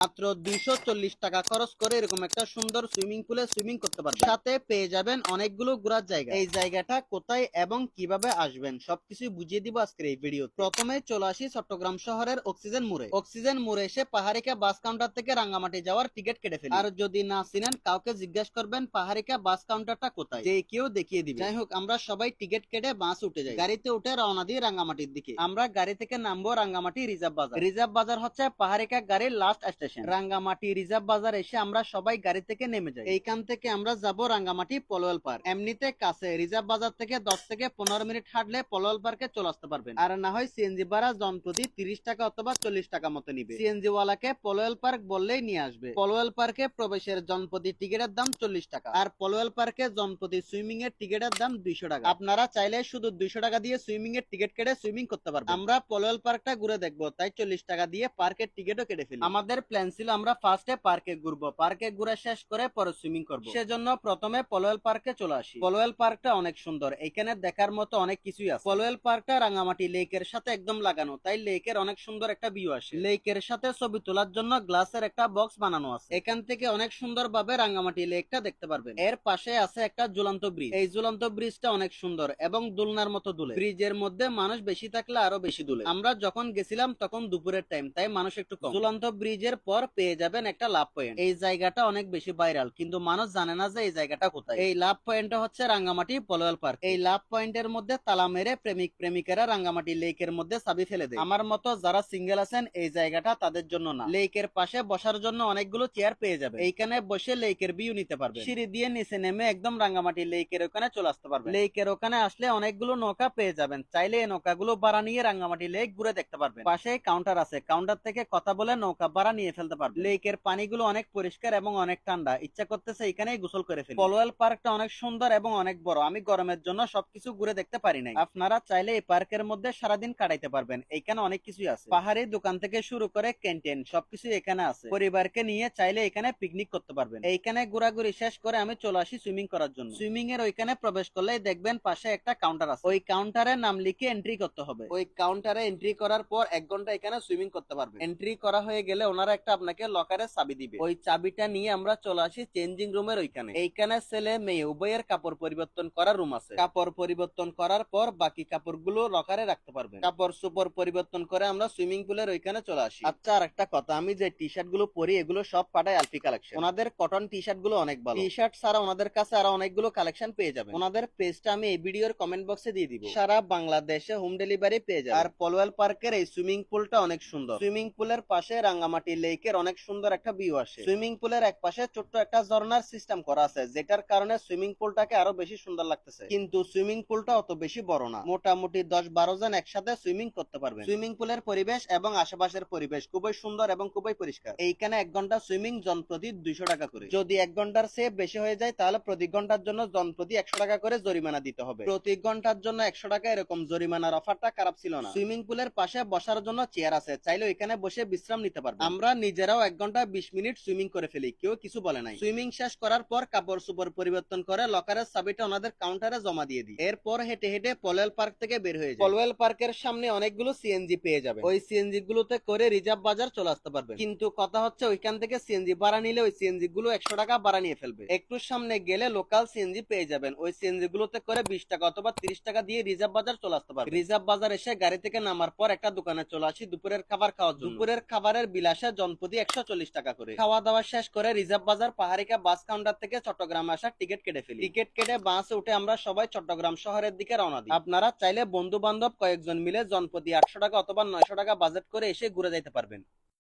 মাত্র দুইশো চল্লিশ টাকা খরচ করে এরকম একটা সুন্দর সুইমিং পুলে সুইমিং করতে পারবেন। সাথে পেয়ে যাবেন অনেকগুলো ঘোরার জায়গা। এই জায়গাটা কোথায় এবং কীভাবে আসবেন সবকিছু বুঝিয়ে দিব আজকের এই ভিডিও প্রথমে চলে আসি চট্টগ্রাম শহরের অক্সিজেন মোড়ে। অক্সিজেন মোড়ে এসে পাহাড়িকা বাস কাউন্টার থেকে রাঙ্গামাটি যাওয়ার টিকিট কেটে ফেলি। আর যদি না চিনেন, কাউকে জিজ্ঞেস করবেন পাহাড়িকা বাস কাউন্টারটা কোথায়, যে কেউ দেখিয়ে দিবে। যাই হোক, আমরা সবাই টিকিট কেটে বাস উঠে যাই। গাড়িতে উঠে রওনা দিই রাঙ্গামাটির দিকে। আমরা গাড়ি থেকে নামবো রাঙ্গামাটি রিজার্ভ বাজার। রিজার্ভ বাজার হচ্ছে পাহাড়িকা গাড়ির লাস্ট স্টেশন রাঙ্গামাটি রিজার্ভ বাজার এসে আমরা সবাই গাড়ি থেকে নেমে যাই। এইখান থেকে আমরা যাব রাঙ্গামাটি পলোয়াল পার্ক। এমনিতে কাছে রিজার্ভ বাজার থেকে দশ থেকে পনেরো মিনিট হাঁটলে পলোয়াল পার্কে চলে আসতে পারবেন। আর না হয় সিএনজি ভাড়া জনপ্রতি তিরিশ টাকা অথবা চল্লিশ টাকা মতো নিবে। সিএনজি ওয়ালাকে পলোয়াল পার্ক বললেই নিয়ে আসবে। পলোয়াল পার্কে প্রবেশের জনপ্রতি টিকিটের দাম চল্লিশ টাকা। আর পলোয়াল পার্কে জনপ্রতি সুইমিং এর টিকিটের দাম দুইশো টাকা। আপনারা চাইলে শুধু দুইশো টাকা দিয়ে সুইমিং এর টিকিট কেটে সুইমিং করতে পারবেন। আমরা পলোয়াল পার্কটা ঘুরে দেখব। তাই চল্লিশ টাকা দিয়ে পার্কের টিকিটও কেটে ফেলি। আমাদের প্ল্যান ছিল আমরা ফার্স্টে পার্কে ঘুরবো। পার্কে ঘুরে শেষ করে পরে সুইমিং করব। সেজন্য প্রথমে পলোয়েল পার্কে চলে আসি। পলোয়েল পার্কটা অনেক সুন্দর। এখানে দেখার মতো অনেক কিছুই আছে। পলোয়েল পার্কটা রাঙামাটি লেকের সাথে একদম লাগানো। তাই লেকের অনেক সুন্দর একটা ভিউ আসে। লেকের সাথে ছবি তোলার জন্য গ্লাসের একটা বক্স বানানো আছে। এখান থেকে অনেক সুন্দর ভাবে রাঙ্গামাটি লেকটা দেখতে পারবেন। এর পাশে আছে একটা ঝুলন্ত ব্রিজ এই ঝুলন্ত ব্রিজটা অনেক সুন্দর এবং দুলনার মতো দুলে। ব্রিজের মধ্যে মানুষ বেশি থাকলে আরও বেশি দুলে। আমরা যখন গেছিলাম তখন দুপুরের টাইম তাই মানুষ একটু কম। ঝুলন্ত ব্রিজের পর পেয়ে যাবেন একটা লাভ পয়েন্ট এই জায়গাটা অনেক বেশি ভাইরাল কিন্তু মানুষ জানে না যে এই জায়গাটা কোথায়। এই লাভ পয়েন্টটা হচ্ছে রাঙ্গামাটি পলোয়াল পার্ক এই লাভ পয়েন্টের মধ্যে তালা মেরে প্রেমিক, প্রেমিকেরা রাঙ্গামাটি লেকের মধ্যে চাবি ফেলে দেয়। আমার মতো যারা সিঙ্গেল আছেন, এই জায়গাটা তাদের জন্য না। লেকের পাশে বসার জন্য অনেকগুলো চেয়ার পেয়ে যাবে এইখানে বসে লেকের ভিউ নিতে পারবে সিঁড়ি দিয়ে নিচে নেমে একদম রাঙ্গামাটি লেকের ওখানে চলে আসতে পারবে লেকের ওখানে আসলে অনেকগুলো নৌকা পেয়ে যাবেন। চাইলে এই নৌকাগুলো ভাড়া নিয়ে রাঙ্গামাটি লেক ঘুরে দেখতে পারবেন। পাশে কাউন্টার আছে। কাউন্টার থেকে কথা বলে নৌকা ভাড়া নিয়ে ফেলতে পারবে। লেকের পানিগুলো অনেক পরিষ্কার এবং অনেক ঠান্ডা। ইচ্ছা করতেছে এখানেই গোসল করে ফেলি। পলোয়াল পার্কটা অনেক সুন্দর এবং অনেক বড়। আমি গরমের জন্য সবকিছু ঘুরে দেখতে পারি নাই। আপনারা চাইলে এই পার্কের মধ্যে সারাদিন কাটাইতে পারবেন। এখানে অনেক কিছুই আছে। পাহাড়ি দোকান থেকে শুরু করে ক্যান্টিন সবকিছু এখানে আছে। পরিবারকে নিয়ে চাইলে এখানে পিকনিক করতে পারবেন। এইখানে ঘোরাঘুরি শেষ করে আমি চলে আসি সুইমিং করার জন্য। সুইমিং এর ওইখানে প্রবেশ করলে দেখবেন পাশে একটা কাউন্টার আছে। ওই কাউন্টারে নাম লিখে এন্ট্রি করতে হবে। ওই কাউন্টারে এন্ট্রি করার পর এক ঘণ্টা এখানে সুইমিং করতে পারবেন। এন্ট্রি করা হয়ে গেলে ওনারা একটা আপনাকে লকারের চাবি দিবে। ওই চাবিটা নিয়ে আমরা চলে আসি চেঞ্জিং রুমের ওইখানে। এইখানে ছেলে মেয়ে, উভয়ের কাপড় পরিবর্তন করার রুম আছে। কাপড় পরিবর্তন করার পর বাকি কাপড়গুলো লকারে রাখতে পারবেন। কাপড় সুপর পরিবর্তন করে আমরা সুইমিং পুলের ওইখানে চলে আসি। আচ্ছা আর একটা কথা। আমি যে টি শার্টগুলো পরি, এগুলো সব পাঠাই আলফি কালেকশন ওনাদের কটন টি শার্টগুলো অনেক ভালো। টি শার্ট ছাড়া ওনাদের কাছে আরও অনেকগুলো কালেকশন পেয়ে যাবেন। ওনাদের পেজটা আমি এই ভিডিওর কমেন্ট বক্সে দিয়ে দিব। সারা বাংলাদেশে হোম ডেলিভারি পেয়ে যাবেন। আর পলওয়াল পার্কের এই সুইমিং পুলটা অনেক সুন্দর। সুইমিং পুলের পাশে রাঙ্গামাটি লেকের অনেক সুন্দর একটা ভিউ আসে। সুইমিং পুলের এক পাশে ছোট্ট একটা ঝর্ণার সিস্টেম করা আছে, যেটার কারণে সুইমিং পুলটাকে আরও বেশি সুন্দর লাগতেছে। কিন্তু সুইমিং পুলটা অত বেশি বড় না। মোটামুটি দশ বারো জন একসাথে সুইমিং করতে পারবে সুইমিং পুলের পরিবেশ এবং আশেপাশের পরিবেশ খুবই সুন্দর এবং খুবই পরিষ্কার। এইখানে এক ঘণ্টা সুইমিং জন প্রতি দুইশো টাকা করে। যদি এক ঘণ্টার চেয়ে বেশি হয়ে যায়, তাহলে প্রতি ঘণ্টার জন্য জন প্রতি একশো টাকা করে জরিমানা দিতে হবে। প্রতি ঘণ্টার জন্য একশো টাকা এরকম জরিমানার অফারটা খারাপ ছিল না। সুইমিং পুলের পাশে বসার জন্য চেয়ার আছে। চাইলে ওইখানে বসে বিশ্রাম নিতে পারবে আমরা নিজেরাও এক ঘণ্টা বিশ মিনিট সুইমিং করে ফেলি। কেউ কিছু বলে নাই। সুইমিং শেষ করার পর কাপড় সুপর পরিবর্তন করে লকারের চাবিটা ওনাদের কাউন্টারে জমা দিয়ে দিই। এরপর হেঁটে হেঁটে পলোয়েল পার্ক থেকে বের হয়ে যায় পলোয়েল পার্কের সামনে অনেকগুলো সিএনজি পেয়ে যাবে ওই সিএনজি গুলোতে করে রিজার্ভ বাজার চলে আসতে পারবে কিন্তু কথা হচ্ছে ওইখান থেকে সিএনজি ভাড়া নিলে ওই সিএনজি গুলো একশো টাকা ভাড়া নিয়ে ফেলবে। একটু সামনে গেলে লোকাল সিএনজি পেয়ে যাবেন। ওই সিএনজি গুলোতে করে বিশ টাকা অথবা তিরিশ টাকা দিয়ে রিজার্ভ বাজার চলে আসতে পারবে রিজার্ভ বাজার এসে গাড়ি থেকে নামার পর একটা দোকানে চলে আসি দুপুরের খাবার খাওয়ার জন্য। দুপুরের খাবারের বিলাসে জনপ্রতি একশো চল্লিশ টাকা করে। খাওয়া দাওয়া শেষ করে রিজার্ভ বাজার পাহাড়িকা বাস কাউন্টার থেকে চট্টগ্রাম আসার টিকিট কেটে ফেলি। টিকিট কেটে বাসে উঠে আমরা সবাই চট্টগ্রাম শহরের দিকে রওনা দিই। আপনারা চাইলে বন্ধু বান্ধব কয়েকজন মিলে জনপ্রতি আটশো টাকা অথবা নয়শো টাকা বাজেট করে এসে ঘুরে যাইতে পারবেন।